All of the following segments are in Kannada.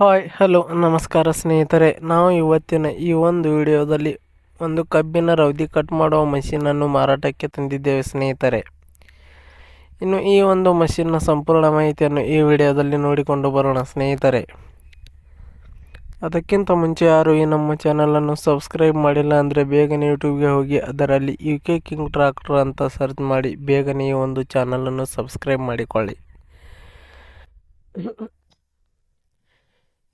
ಹಾಯ್, ಹಲೋ, ನಮಸ್ಕಾರ ಸ್ನೇಹಿತರೆ. ನಾವು ಇವತ್ತಿನ ಈ ಒಂದು ವಿಡಿಯೋದಲ್ಲಿ ಒಂದು ಕಬ್ಬಿನ ರೌದಿ ಕಟ್ ಮಾಡುವ ಮಷೀನನ್ನು ಮಾರಾಟಕ್ಕೆ ತಂದಿದ್ದೇವೆ ಸ್ನೇಹಿತರೆ. ಇನ್ನು ಈ ಒಂದು ಮಷೀನ್ನ ಸಂಪೂರ್ಣ ಮಾಹಿತಿಯನ್ನು ಈ ವಿಡಿಯೋದಲ್ಲಿ ನೋಡಿಕೊಂಡು ಬರೋಣ ಸ್ನೇಹಿತರೆ. ಅದಕ್ಕಿಂತ ಮುಂಚೆ ಯಾರು ಈ ನಮ್ಮ ಚಾನಲನ್ನು ಸಬ್ಸ್ಕ್ರೈಬ್ ಮಾಡಿಲ್ಲ ಅಂದರೆ ಬೇಗನೆ ಯೂಟ್ಯೂಬ್ಗೆ ಹೋಗಿ, ಅದರಲ್ಲಿ ಯು ಕೆ ಕಿಂಗ್ ಟ್ರಾಕ್ಟರ್ ಅಂತ ಸರ್ಚ್ ಮಾಡಿ, ಬೇಗನೆ ಈ ಒಂದು ಚಾನಲನ್ನು ಸಬ್ಸ್ಕ್ರೈಬ್ ಮಾಡಿಕೊಳ್ಳಿ.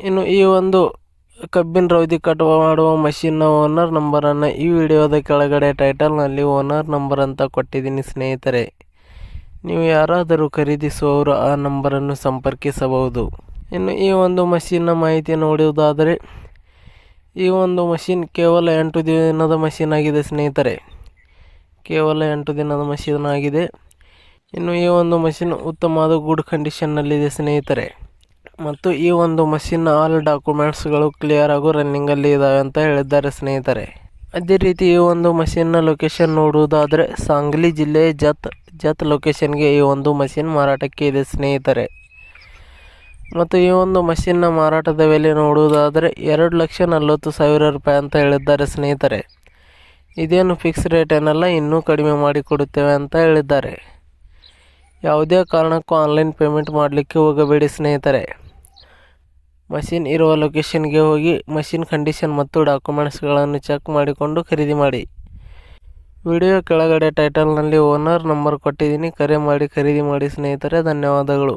ಇನ್ನು ಈ ಒಂದು ಕಬ್ಬಿನ ರೌದಿ ಕಟ್ ಮಾಡುವ ಮಷಿನ್ನ ಓನರ್ ನಂಬರನ್ನು ಈ ವಿಡಿಯೋದ ಕೆಳಗಡೆ ಟೈಟಲ್ನಲ್ಲಿ ಓನರ್ ನಂಬರ್ ಅಂತ ಕೊಟ್ಟಿದ್ದೀನಿ ಸ್ನೇಹಿತರೆ. ನೀವು ಯಾರಾದರೂ ಖರೀದಿಸುವವರು ಆ ನಂಬರನ್ನು ಸಂಪರ್ಕಿಸಬಹುದು. ಇನ್ನು ಈ ಒಂದು ಮಷೀನ್ನ ಮಾಹಿತಿ ನೋಡುವುದಾದರೆ, ಈ ಒಂದು ಮಷಿನ್ ಕೇವಲ ಎಂಟು ದಿನದ ಮಷಿನ್ ಆಗಿದೆ ಸ್ನೇಹಿತರೆ. ಕೇವಲ ಎಂಟು ದಿನದ ಮಷಿನ್ ಆಗಿದೆ. ಇನ್ನು ಈ ಒಂದು ಮಷಿನ್ ಉತ್ತಮವಾದ ಗುಡ್ ಕಂಡೀಷನ್ನಲ್ಲಿದೆ ಸ್ನೇಹಿತರೆ. ಮತ್ತು ಈ ಒಂದು ಮಷಿನ್ನ ಆಲ್ ಡಾಕ್ಯುಮೆಂಟ್ಸ್ಗಳು ಕ್ಲಿಯರ್ ಆಗು ರನ್ನಿಂಗಲ್ಲಿ ಇದಾವೆ ಅಂತ ಹೇಳಿದ್ದಾರೆ ಸ್ನೇಹಿತರೆ. ಅದೇ ರೀತಿ ಈ ಒಂದು ಮಷಿನ್ನ ಲೊಕೇಶನ್ ನೋಡುವುದಾದರೆ ಸಾಂಗ್ಲಿ ಜಿಲ್ಲೆ ಜತ್ ಜತ್ ಲೊಕೇಶನ್ಗೆ ಈ ಒಂದು ಮಷಿನ್ ಮಾರಾಟಕ್ಕೆ ಇದೆ ಸ್ನೇಹಿತರೆ. ಮತ್ತು ಈ ಒಂದು ಮಷಿನ್ನ ಮಾರಾಟದ ಬೆಲೆ ನೋಡುವುದಾದರೆ ಎರಡು ಲಕ್ಷ ನಲವತ್ತು ಸಾವಿರ ರೂಪಾಯಿ ಅಂತ ಹೇಳಿದ್ದಾರೆ ಸ್ನೇಹಿತರೆ. ಇದೇನು ಫಿಕ್ಸ್ ರೇಟ್ ಏನಲ್ಲ, ಇನ್ನೂ ಕಡಿಮೆ ಮಾಡಿಕೊಡುತ್ತೇವೆ ಅಂತ ಹೇಳಿದ್ದಾರೆ. ಯಾವುದೇ ಕಾರಣಕ್ಕೂ ಆನ್ಲೈನ್ ಪೇಮೆಂಟ್ ಮಾಡಲಿಕ್ಕೆ ಹೋಗಬೇಡಿ ಸ್ನೇಹಿತರೆ. ಮಷಿನ್ ಇರುವ ಲೊಕೇಶನ್ಗೆ ಹೋಗಿ ಮಷಿನ್ ಕಂಡೀಷನ್ ಮತ್ತು ಡಾಕ್ಯುಮೆಂಟ್ಸ್ಗಳನ್ನು ಚೆಕ್ ಮಾಡಿಕೊಂಡು ಖರೀದಿ ಮಾಡಿ. ವಿಡಿಯೋ ಕೆಳಗಡೆ ಟೈಟಲ್ನಲ್ಲಿ ಓನರ್ ನಂಬರ್ ಕೊಟ್ಟಿದ್ದೀನಿ. ಕರೆ ಮಾಡಿ, ಖರೀದಿ ಮಾಡಿ ಸ್ನೇಹಿತರೆ, ಧನ್ಯವಾದಗಳು.